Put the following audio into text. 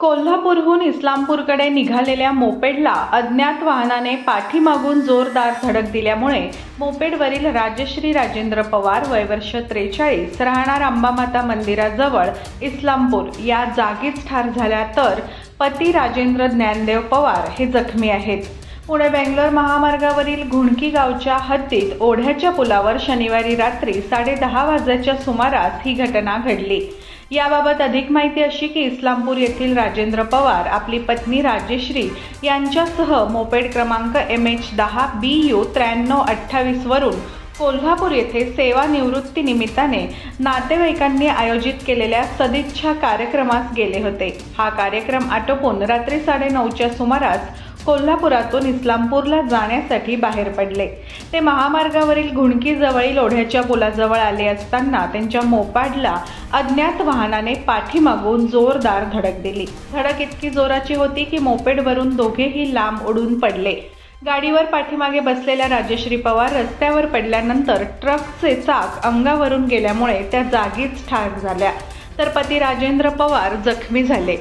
कोल्हापूरहून इस्लामपूरकडे निघालेल्या मोपेडला अज्ञात वाहनाने पाठीमागून जोरदार धडक दिल्यामुळे मोपेडवरील राजश्री राजेंद्र पवार वय वर्ष त्रेचाळीस राहणार अंबामाता मंदिराजवळ इस्लामपूर या जागीच ठार झाल्या तर पती राजेंद्र ज्ञानदेव पवार हे जखमी आहेत. पुणे बेंगलोर महामार्गावरील घुणकी गावच्या हद्दीत ओढ्याच्या पुलावर शनिवारी रात्री साडेदहा वाजल्याच्या सुमारास ही घटना घडली. याबाबत अधिक माहिती अशी की इस्लामपूर येथील राजेंद्र पवार आपली पत्नी राजेश्री यांच्यासह मोपेड क्रमांक एम एच दहा बी यू त्र्याण्णव अठ्ठावीसवरून कोल्हापूर येथे सेवानिवृत्तीनिमित्ताने नातेवाईकांनी आयोजित केलेल्या सदिच्छा कार्यक्रमास गेले होते. हा कार्यक्रम आटोपून रात्री साडेनऊच्या सुमारास कोल्हापुरातून इस्लामपूरला जाण्यासाठी बाहेर पडले. ते महामार्गावरील घुणकीजवळील ओढ्याच्या पुलाजवळ आले असताना त्यांच्या मोपाडला अज्ञात वाहनाने पाठीमागून जोरदार धडक दिली. धडक इतकी जोराची होती की मोपेडवरून दोघेही लांब उडून पडले. गाडीवर पाठीमागे बसलेल्या राजश्री पवार रस्त्यावर पडल्यानंतर ट्रकचे चाक अंगावरून गेल्यामुळे त्या जागीच ठार झाल्या. तर पती राजेंद्र पवार जखमी झाले.